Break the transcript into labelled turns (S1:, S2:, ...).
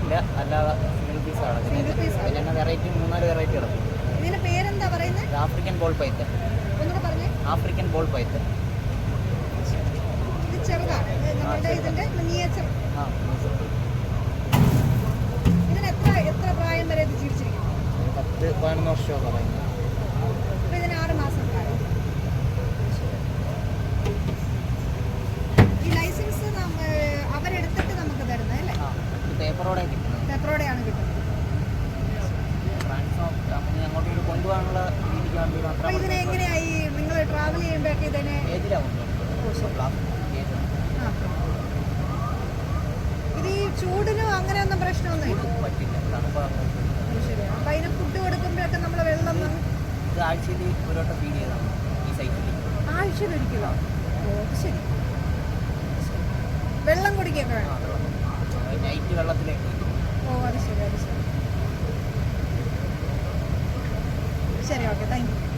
S1: ഇല്ല അല്ലാതെ single piece കിടക്കുന്നത്
S2: Single ആണ്.
S1: പിന്നെ തന്നെ വെറൈറ്റി മൂന്നാൽ വെറൈറ്റി കിടക്കും.
S2: ഇതിന്റെ പേരെന്താ പറയുന്നത്
S1: ഇത് ആഫ്രിക്കൻ ബോൾ പൈത്ത്
S2: ഒന്നുകൂടെ പറഞ്ഞേ.
S1: ആഫ്രിക്കൻ ബോൾ പൈത്ത്
S2: ഇത് ചെറുതാണ്. ഇത് നമ്മുടെ ഇതിന്റെ മിനിയേച്ചർ
S1: ആ
S2: ഇതിന് എത്ര എത്ര പ്രായം വരെ ഇത് ജീവിച്ചിരിക്കും
S1: ഒരു പത്ത് പതിനൊന്ന് വർഷമൊക്കെ പറയുന്നത് പേപ്പറോടെ കിട്ടുന്നത്.
S2: കിട്ടുന്നത്.
S1: കൊണ്ടുപോകാനുള്ള രീതിക്ക് വേണ്ടി മാത്രം
S2: ഇതിനെ എങ്ങനെയായി? നിങ്ങൾ ട്രാവൽ ചെയ്യുമ്പോഴൊക്കെ ഇതിനെ. ഇത് ഈ ചൂടിനും അങ്ങനെയൊന്നും പ്രശ്നമൊന്നും
S1: പറ്റില്ല.
S2: അപ്പൊ അതിന് ഫുഡ് കൊടുക്കുമ്പോഴൊക്കെ നമ്മൾ വെള്ളം
S1: ഇത് ആഴ്ചയിൽ ഒരു വട്ടം ഫീഡ് ചെയ്താണ് ഈ സൈറ്റിൽ
S2: ആഴ്ചയിലൊരിക്കലോ ഓ ശരി. വെള്ളം കുടിക്കൊക്കെ വേണം.
S1: വീണ് വെള്ളത്തിലേക്ക് ഓ അത് ശരി അത് ശരി. ശരി ഓക്കെ. Thank you.